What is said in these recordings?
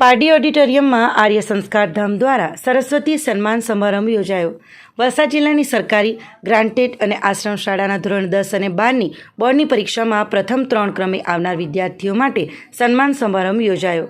પારડી ઓડિટોરિયમમાં આર્ય સંસ્કાર ધામ દ્વારા સરસ્વતી સન્માન સમારંભ યોજાયો. વલસાડ જિલ્લાની સરકારી ગ્રાન્ટેડ અને આશ્રમ શાળાના ધોરણ દસ અને બારની બોર્ડની પરીક્ષામાં પ્રથમ ત્રણ ક્રમે આવનાર વિદ્યાર્થીઓ માટે સન્માન સમારંભ યોજાયો.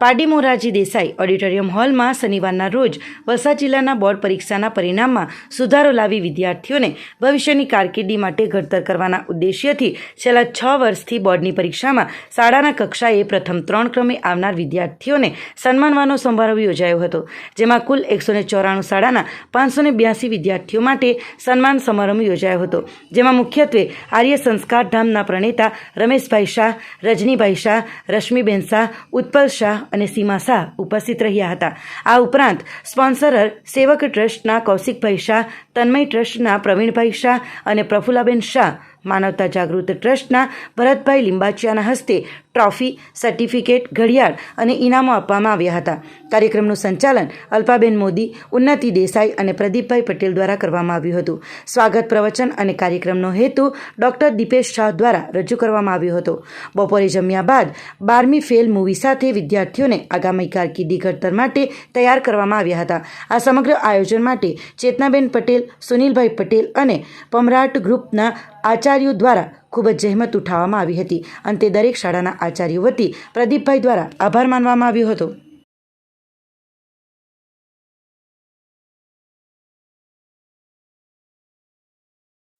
પારડી મોરારજી દેસાઈ ઓડિટોરિયમ હોલમાં શનિવારના રોજ વલસાડ જિલ્લાના બોર્ડ પરીક્ષાના પરિણામમાં સુધારો લાવી વિદ્યાર્થીઓને ભવિષ્યની કારકિર્દી માટે ઘડતર કરવાના ઉદ્દેશ્યથી છેલ્લા છ વર્ષથી બોર્ડની પરીક્ષામાં શાળાના કક્ષાએ પ્રથમ ત્રણ ક્રમે આવનાર વિદ્યાર્થીઓને સન્માનવાનો સમારોહ યોજાયો હતો, જેમાં કુલ એકસો ને ચોરાણું શાળાના પાંચસો ને બ્યાસી વિદ્યાર્થીઓ માટે સન્માન સમારંભ યોજાયો હતો, જેમાં મુખ્યત્વે આર્ય સંસ્કાર ધામના પ્રણેતા રમેશભાઈ શાહ, રજનીભાઈ શાહ, રશ્મિબેન શાહ, ઉત્પલ શાહ અને સીમા શાહ ઉપસ્થિત રહ્યા હતા. આ ઉપરાંત સ્પોન્સરર સેવક ટ્રસ્ટના કૌશિકભાઈ શાહ, તન્મય ટ્રસ્ટના પ્રવીણભાઈ શાહ અને પ્રફુલ્લાબેન શાહ માનવતા જાગૃત ટ્રસ્ટના ભરતભાઈ લિંબાચિયાના હસ્તે ટ્રોફી, સર્ટિફિકેટ, ઘડિયાળ અને ઇનામો આપવામાં આવ્યા હતા. કાર્યક્રમનું સંચાલન અલ્પાબેન મોદી, ઉન્નતિ દેસાઈ અને પ્રદીપભાઈ પટેલ દ્વારા કરવામાં આવ્યું હતું. સ્વાગત પ્રવચન અને કાર્યક્રમનો હેતુ ડોક્ટર દીપેશ શાહ દ્વારા રજૂ કરવામાં આવ્યો હતો. બપોરે જમ્યા બાદ બારમી ફેલ મૂવી સાથે વિદ્યાર્થીઓને આગામી કારકિર્દી ઘડતર માટે તૈયાર કરવામાં આવ્યા હતા. આ સમગ્ર આયોજન માટે ચેતનાબેન પટેલ, સુનિલભાઈ પટેલ અને પમરાટ ગ્રુપના આચાર્યો દ્વારા ખૂબ જ જહેમત ઉઠાવવામાં આવી હતી અંતે દરેક શાળાના આચાર્યો વતી પ્રદીપભાઈ દ્વારા આભાર માનવામાં આવ્યો હતો.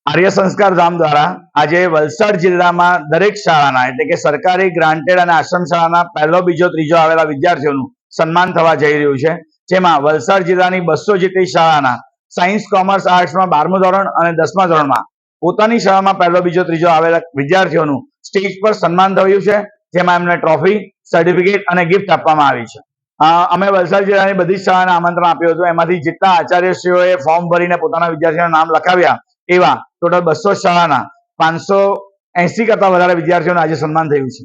આર્ય સંસ્કાર ધામ દ્વારા આજે વલસાડ જિલ્લામાં દરેક શાળાના એટલે કે સરકારી ગ્રાન્ટેડ અને આશ્રમ શાળાના પહેલો, બીજો, ત્રીજો આવેલા વિદ્યાર્થીઓનું સન્માન થવા જઈ રહ્યું છે. જેમાં વલસાડ જિલ્લાની બસો જેટલી શાળાના સાયન્સ કોમર્સ આર્ટ્સમાં બારમું ધોરણ અને દસમા ધોરણમાં પોતાની શાળામાં પહેલો બીજો ત્રીજો આવેલા વિદ્યાર્થીઓનું સ્ટેજ પર સન્માન થયું છે, જેમાં એમને ટ્રોફી સર્ટિફિકેટ અને ગિફ્ટ આપવામાં આવી છે. અમે વલસાડ જિલ્લાની બધી જ શાળાને આમંત્રણ આપ્યું હતું. એમાંથી જેટલા આચાર્યશ્રીઓએ ફોર્મ ભરીને પોતાના વિદ્યાર્થીઓના નામ લખાવ્યા, એવા ટોટલ બસો શાળાના પાંચસો એસી કરતા વધારે વિદ્યાર્થીઓને આજે સન્માન થયું છે.